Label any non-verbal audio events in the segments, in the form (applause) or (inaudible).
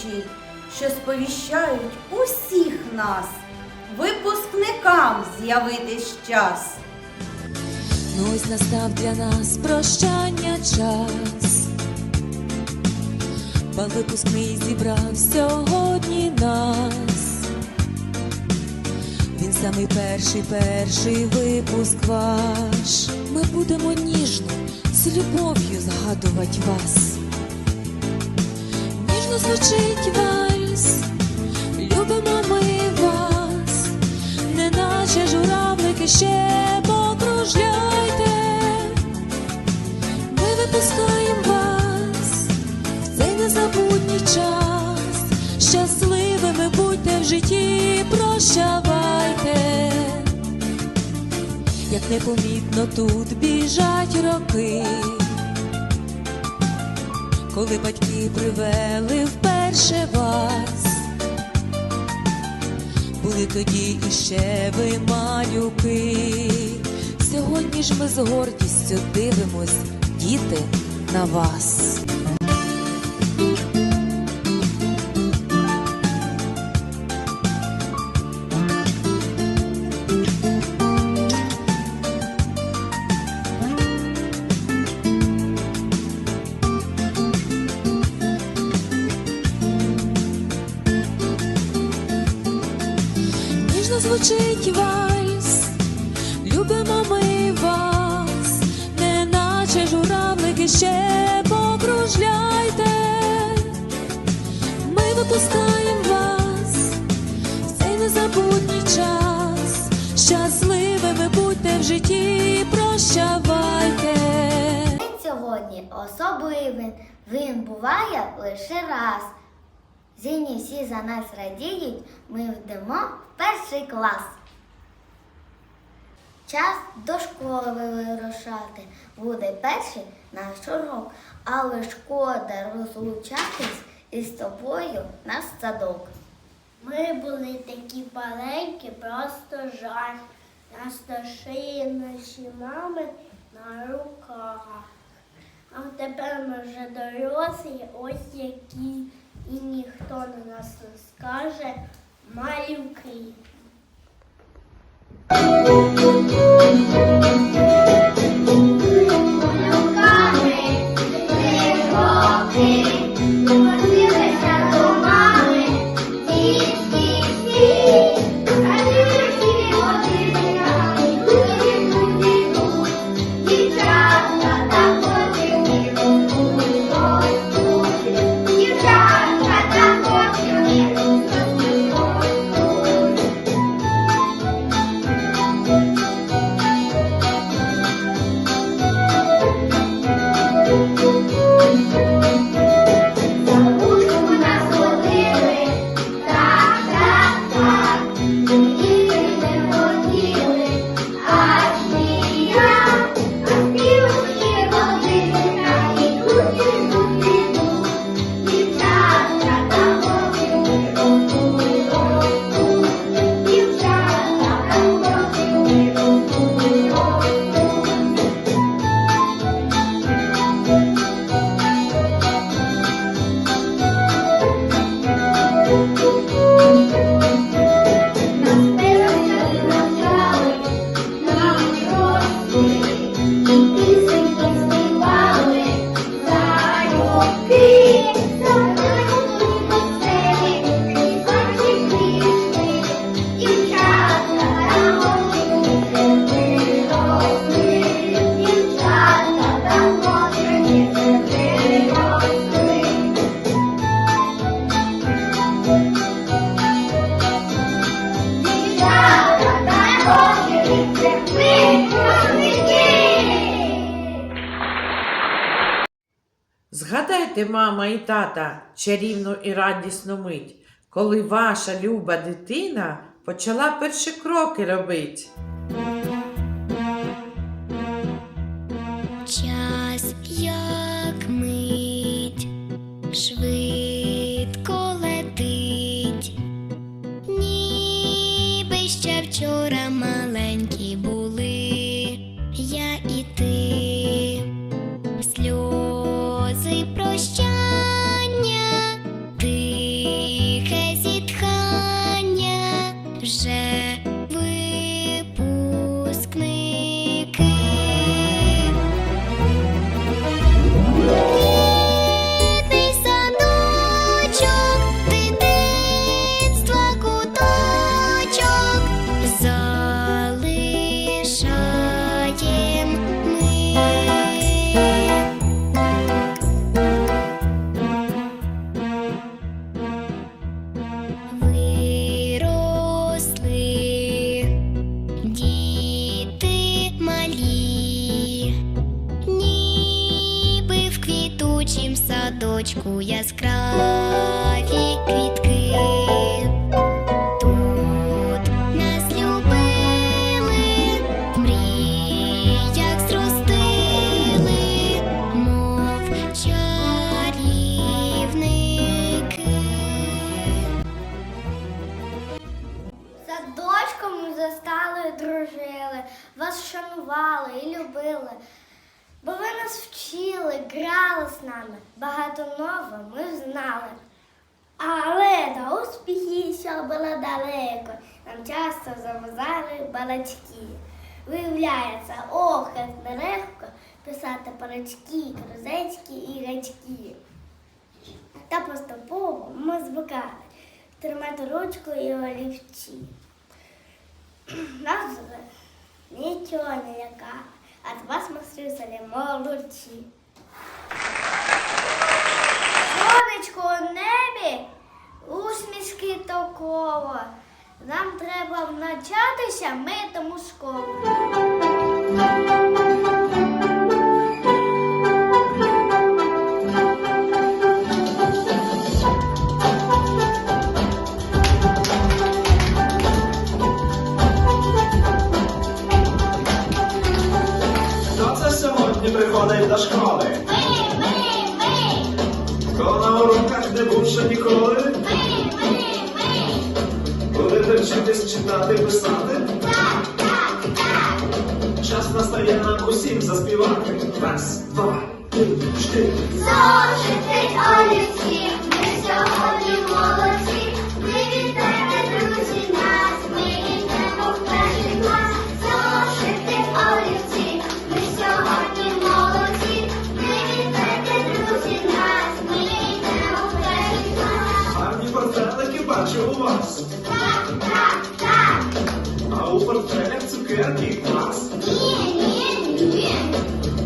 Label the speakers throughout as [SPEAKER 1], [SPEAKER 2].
[SPEAKER 1] прозвучить, що сповіщають усіх нас, випускникам з'явитись час.
[SPEAKER 2] Ну ось настав для нас прощання час. Бал випускний зібрав сьогодні нас. Він самий перший, перший випуск ваш. Ми будемо ніжно, з любов'ю згадувати вас. Звучить вальс, любимо ми вас, неначе журавлики ще покружляйте. Ми випускаємо вас в цей незабутній час. Щасливими будьте в житті, прощавайте. Як непомітно тут біжать роки, коли батьки привели вперше вас, були тоді іще ви малюки. Сьогодні ж ми з гордістю дивимось, діти, на вас. Звучить вальс, любимо ми вас, неначе журавлики ще покружляйте. Ми випускаємо вас в цей незабутній час. Щасливими будьте в житті, прощавайте.
[SPEAKER 3] Сьогодні особливий, він буває лише раз. Зіні всі за нас радіють, ми йдемо в перший клас. Час до школи вирушати, буде перший наш урок, але шкода розлучатись із тобою наш садок.
[SPEAKER 4] Ми були такі маленькі, просто жаль. Нас старші наші мами на руках. А тепер ми вже дорослі, ось які, і ніхто на нас не скаже малюки.
[SPEAKER 5] Згадайте, мама і тата, чарівну і радісну мить, коли ваша люба дитина почала перші кроки робити. Садочку яскраві квітки. Тут нас любили, в мріях зростили, мов чарівники.
[SPEAKER 6] Садочком ми застали дружили, вас шанували і любили. Бо ви нас вчили, грали з нами, багато нового ми знали.
[SPEAKER 4] Але до успіхів, що було далеко, нам часто завозали балачки. Виявляється, ох, як нелегко писати парочки, крузечки і рачки. Та поступово ми звикали тримати ручку і олівці. (clears throat) Нас нічого не лякало, а з вас ми молодці.
[SPEAKER 6] Сонечко у небі, усмішки токово. Нам треба навчатися, ми тому школу.
[SPEAKER 7] Читати, писати? Так, так, так! Час настає нам усім заспівати. Раз, два, три, чотири.
[SPEAKER 6] Зошити олівці, ми сьогодні молодці.
[SPEAKER 7] А портфелях цукерки клас.
[SPEAKER 6] Ні, ні, ні.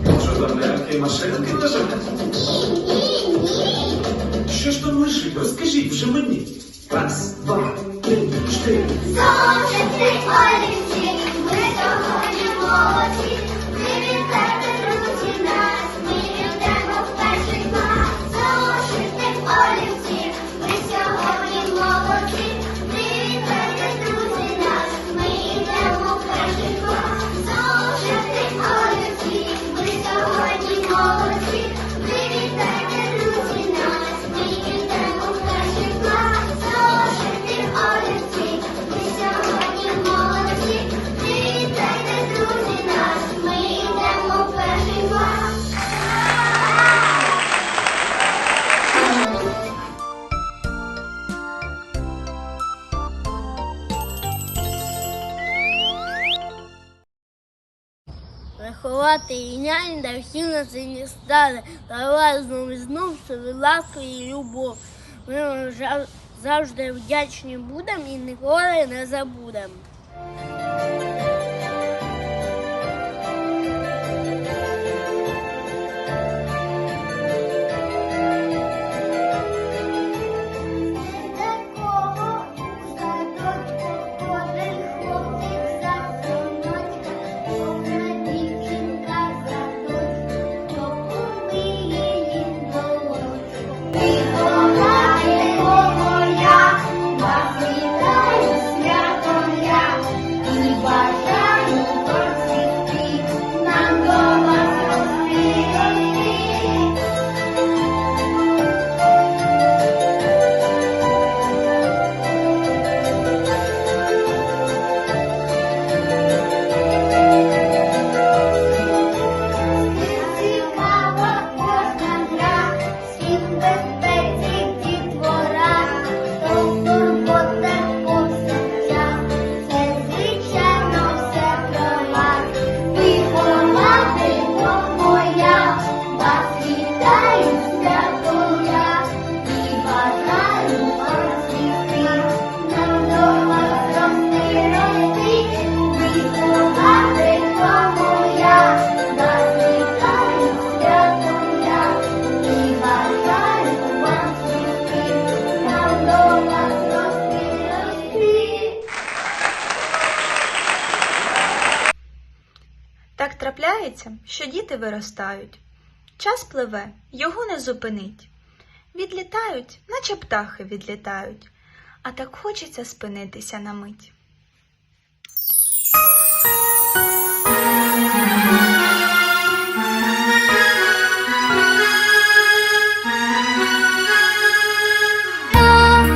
[SPEAKER 7] Може, банерки, машинки лежать?
[SPEAKER 6] Ні, ні.
[SPEAKER 7] Що ж там лежить? Розкажіть вже мені. Раз, два, три, чотири.
[SPEAKER 4] Виховати і нянь, да всі на сині стали. Давай і знов, собі ласку і любов. Ми завжди вдячні будемо і ніколи не забудемо.
[SPEAKER 8] Так що діти виростають. Час пливе, його не зупинить. відлітають, наче птахи відлітають, а так хочеться спинитися на мить.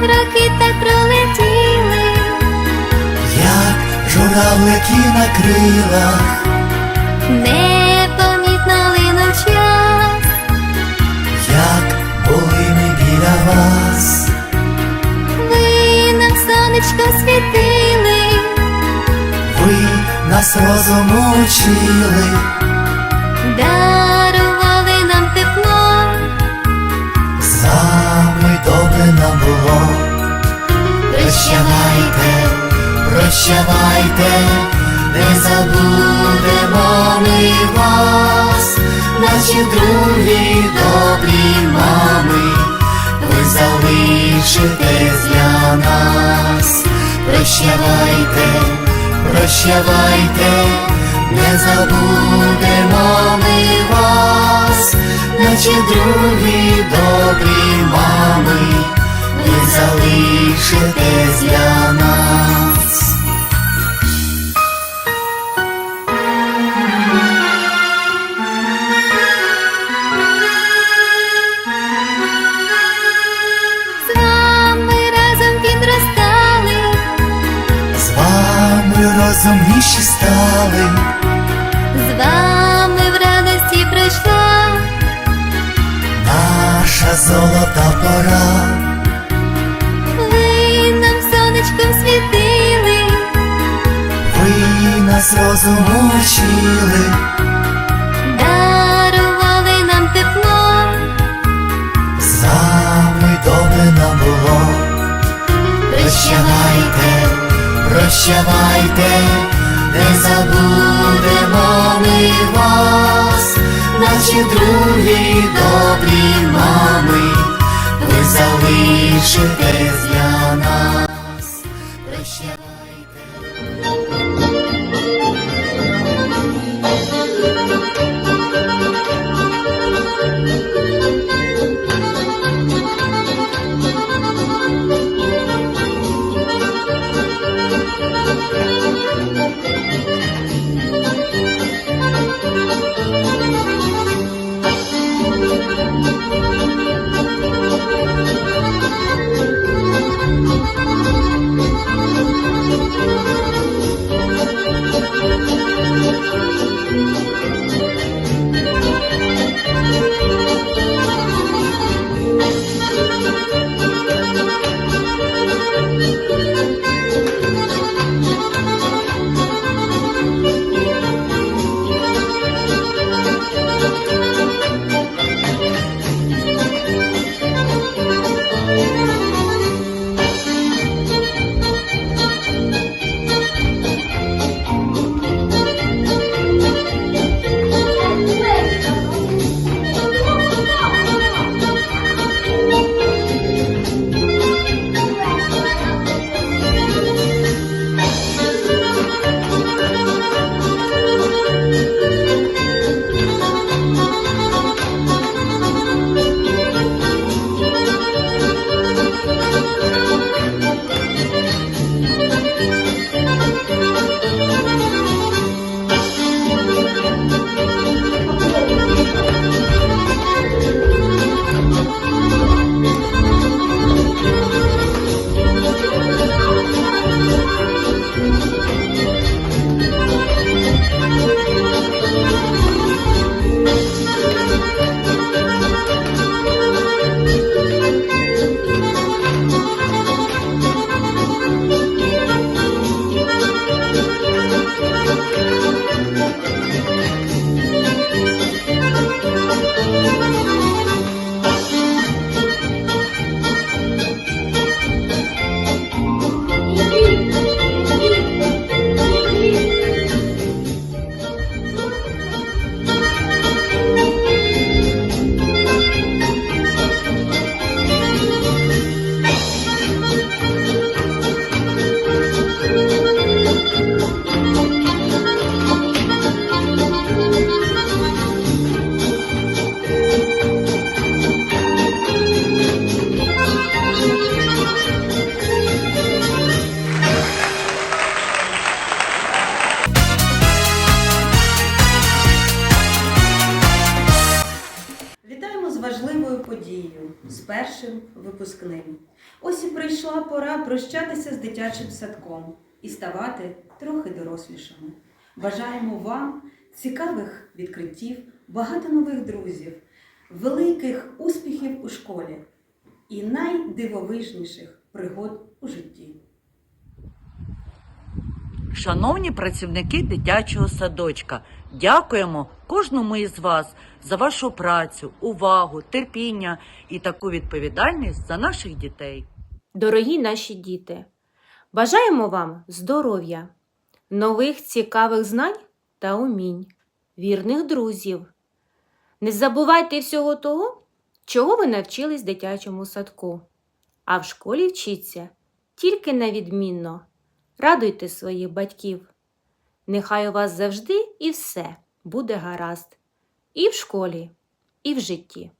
[SPEAKER 9] Роки так пролетіли,
[SPEAKER 10] як журавлики на крилах,
[SPEAKER 9] непомітно линув час,
[SPEAKER 10] як були ми біля вас,
[SPEAKER 9] ви нам сонечко світили,
[SPEAKER 10] ви нас розуму учили,
[SPEAKER 9] дарували нам тепло,
[SPEAKER 10] вами добре нам було. Прощавайте, прощавайте, не забудемо ми вас, наші другі добрі мами, ви залишитесь для нас. Прощавайте, прощавайте, не забудемо ми вас, наші другі добрі мами, ви залишитесь для нас. Нас розуму
[SPEAKER 9] дарували нам тепло.
[SPEAKER 10] вами добре нам було. Прощавайте, прощавайте, не забудемо ми вас, наші другі добрі мами, ви залишитесь для нас.
[SPEAKER 1] Важливою подією, з першим випускним. Ось і прийшла пора прощатися з дитячим садком і ставати трохи дорослішими. Бажаємо вам цікавих відкриттів, багато нових друзів, великих успіхів у школі і найдивовижніших пригод у житті.
[SPEAKER 11] Шановні працівники дитячого садочка, дякуємо кожному із вас за вашу працю, увагу, терпіння і таку відповідальність за наших дітей.
[SPEAKER 12] Дорогі наші діти, бажаємо вам здоров'я, нових цікавих знань та умінь, вірних друзів. Не забувайте всього того, чого ви навчились в дитячому садку, а в школі вчіться тільки на відмінно. Радуйте своїх батьків. Нехай у вас завжди і все буде гаразд, і в школі, і в житті.